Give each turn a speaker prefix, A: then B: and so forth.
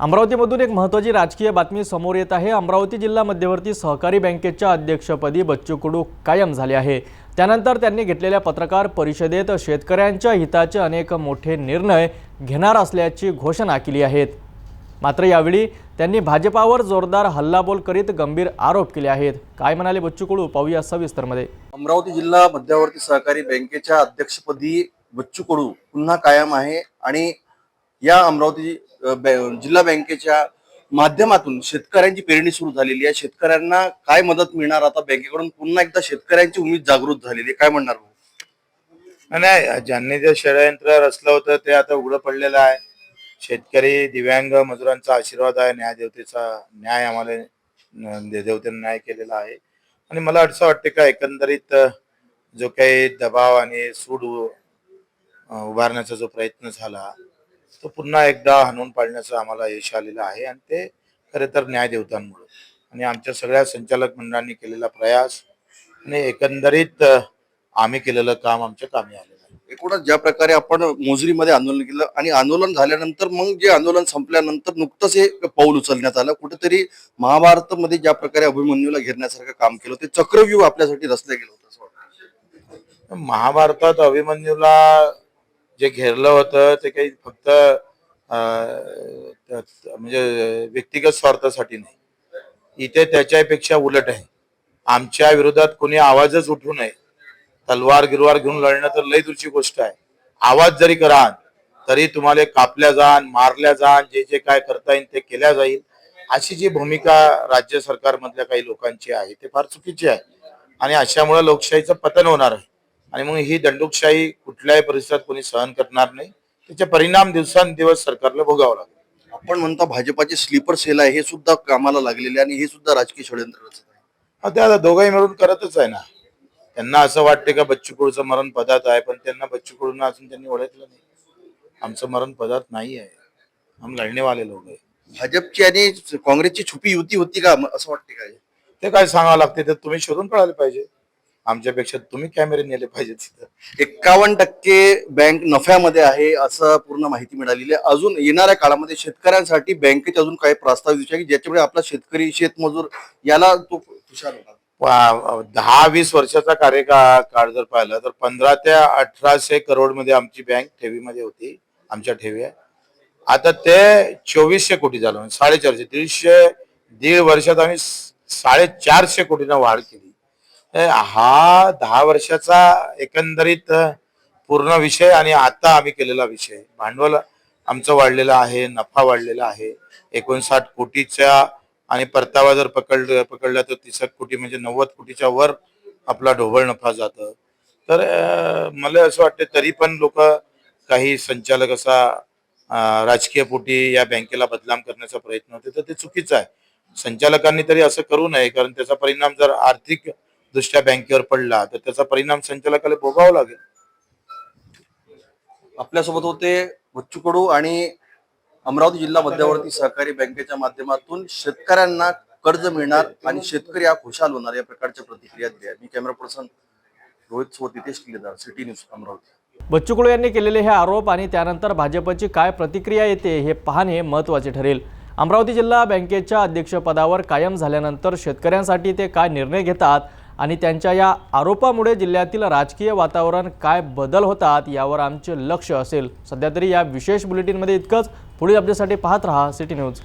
A: अमरावतीमधून एक महत्त्वाची राजकीय बातमी समोर येत आहे. अमरावती जिल्हा मध्यवर्ती सहकारी बँकेच्या अध्यक्षपदी बच्चू कडू कायम झाले आहे. त्यानंतर त्यांनी घेतलेल्या पत्रकार परिषदेत शेतकऱ्यांच्या हिताचे अनेक मोठे निर्णय घेणार असल्याची घोषणा केली आहेत. मात्र यावेळी त्यांनी भाजपावर जोरदार हल्लाबोल करीत गंभीर आरोप केले आहेत. काय म्हणाले बच्चू कडू? पाहूया सविस्तरमध्ये.
B: अमरावती जिल्हा मध्यवर्ती सहकारी बँकेच्या अध्यक्षपदी बच्चू कडू पुन्हा कायम आहे आणि या अमरावती जिल्हा बँकेच्या माध्यमातून शेतकऱ्यांची पेरणी सुरू झालेली आहे. शेतकऱ्यांना काय मदत मिळणार आता बँकेकडून? पुन्हा एकदा शेतकऱ्यांची उमेद जागृत झालेली आहे. काय म्हणणार
C: नाही ज्यांनी जे षडयंत्र रचलं होतं ते आता उघडं पडलेलं आहे. शेतकरी दिव्यांग मजुरांचा आशीर्वाद आहे न्याय देवतेचा न्याय आम्हाला देवतेने न्याय केलेला आहे. आणि मला असं वाटतं का एकंदरीत जो काही दबाव आणि सूड उभारण्याचा जो प्रयत्न झाला तो पुन्हा एकदा हाणून पाडण्याचं आम्हाला यश आलेलं आहे आणि ते खरे तर न्यायदेवतांमुळे. आणि आमच्या सगळ्या संचालक मंडळांनी केलेला प्रयास आणि एकंदरीत आम्ही केलेलं काम आमच्या कामी आलेलं आहे.
B: एकूणच ज्या प्रकारे आपण मोजरीमध्ये आंदोलन केलं आणि आंदोलन झाल्यानंतर मग जे आंदोलन संपल्यानंतर नुकतंच हे पाऊल उचलण्यात आलं. कुठेतरी महाभारतमध्ये ज्या प्रकारे अभिमन्यूला घेरण्यासारखं काम केलं ते चक्रव्यूह आपल्यासाठी रचलं गेलं होतं
C: महाभारतात अभिमन्यूला जे घेरलं होतं ते काही फक्त म्हणजे व्यक्तिगत स्वार्थासाठी नाही. इथे त्याच्यापेक्षा उलट आहे. आमच्या विरोधात कोणी आवाजच उठू नये. तलवार गिरवार घेऊन लढणं तर लय दूरची गोष्ट आहे. आवाज जरी कराल तरी तुम्हाला कापल्या जाण मारल्या जाण जे जे काय करता येईल ते केल्या जाईल. अशी जी भूमिका राज्य सरकारमधल्या काही लोकांची आहे ते फार चुकीची आहे. आणि अशामुळे लोकशाहीचं पतन होणार आहे. आणि मग ही दंडुकशाही कुठल्याही परिसरात कोणी सहन करणार नाही. त्याचे परिणाम दिवसांदिवस सरकारला भोगावं लागेल.
B: आपण म्हणता भाजपाचे स्लीपर सेल आहे हे सुद्धा कामाला लागलेले आणि हे सुद्धा राजकीय षडयंत्र रचत आहे.
C: हा, ते आता दोघंही मिळून करतच आहे ना. त्यांना असं वाटते का बच्चू कडूचं मरण पदार्थ आहे पण त्यांना बच्चू कडूंना अजून त्यांनी ओळखलं नाही. आमचं मरण पदार्थ नाही आहे. आम्ही लढणेवाले लोक आहे.
B: भाजपची आणि काँग्रेसची छुपी युती होती का? असं वाटते काय?
C: ते काय सांगावं लागते ते तुम्ही शोधून काढायला पाहिजे. आमच्यापेक्षा तुम्ही कॅमेरे नेले पाहिजेत तिथं
B: एक्कावन्न टक्के बँक नफ्यामध्ये आहे असं पूर्ण माहिती मिळालेली आहे. अजून येणाऱ्या काळामध्ये शेतकऱ्यांसाठी बँकेचे अजून काही प्रस्ताव दिसू की ज्याच्यामुळे आपला शेतकरी शेतमजूर याला तो खुशाल
C: होता दहा वीस वर्षाचा कार्यकाळ काळ जर पाहिलं तर पंधरा ते अठराशे करोडमध्ये आमची बँक ठेवीमध्ये होती आमच्या ठेवी आहे. आता ते चोवीसशे कोटी झालं साडेचारशे दीडशे दीड वर्षात आम्ही साडेचारशे कोटीनं वाढ केली. हा दहा वर्षाचा एकंदरीत पूर्ण विषय आणि आता आम्ही केलेला विषय. भांडवल आमचं वाढलेलं आहे नफा वाढलेला आहे. एकोणसाठ कोटीच्या आणि परतावा जर पकड पकडला तर तीस कोटी म्हणजे नव्वद कोटीच्या वर आपला ढोबळ नफा जातं. तर मला असं वाटतं तरी पण लोक काही संचालक असा राजकीय पोटी या बँकेला बदनाम करण्याचा प्रयत्न होते तर ते चुकीचं आहे. संचालकांनी तरी असं करू नये कारण त्याचा परिणाम जर आर्थिक दृष्ट्या बँकेवर पडला तर त्याचा परिणाम संचालकाला भोगावा लागेल.
B: आपल्यासोबत होते बच्चू कडू आणि अमरावती जिल्हा मध्यवर्ती सहकारी बँकेच्या माध्यमातून शेतकऱ्यांना कर्ज मिळणार आणि शेतकरी हा खुशाल होणार या प्रकारच्या प्रतिक्रिया दिल्या. मी कॅमेरा पर्सन रोहित सोबत नितेश किल्लेदार सिटी न्यूज अमरावती.
A: बच्चू कडू यांनी केलेले हे आरोप आणि त्यानंतर भाजपची काय प्रतिक्रिया येते हे पाहणे महत्त्वाचे ठरेल. अमरावती जिल्हा बँकेच्या अध्यक्षपदावर कायम झाल्यानंतर शेतकऱ्यांसाठी ते काय निर्णय घेतात आणि त्यांच्या या आरोपामुळे जिल्ह्यातील राजकीय वातावरण काय बदल होतात यावर आमचे लक्ष असेल. सध्या तरी या विशेष बुलेटिनमध्ये इतकंच. पुढील अपडेटसाठी पाहत रहा सिटी न्यूज.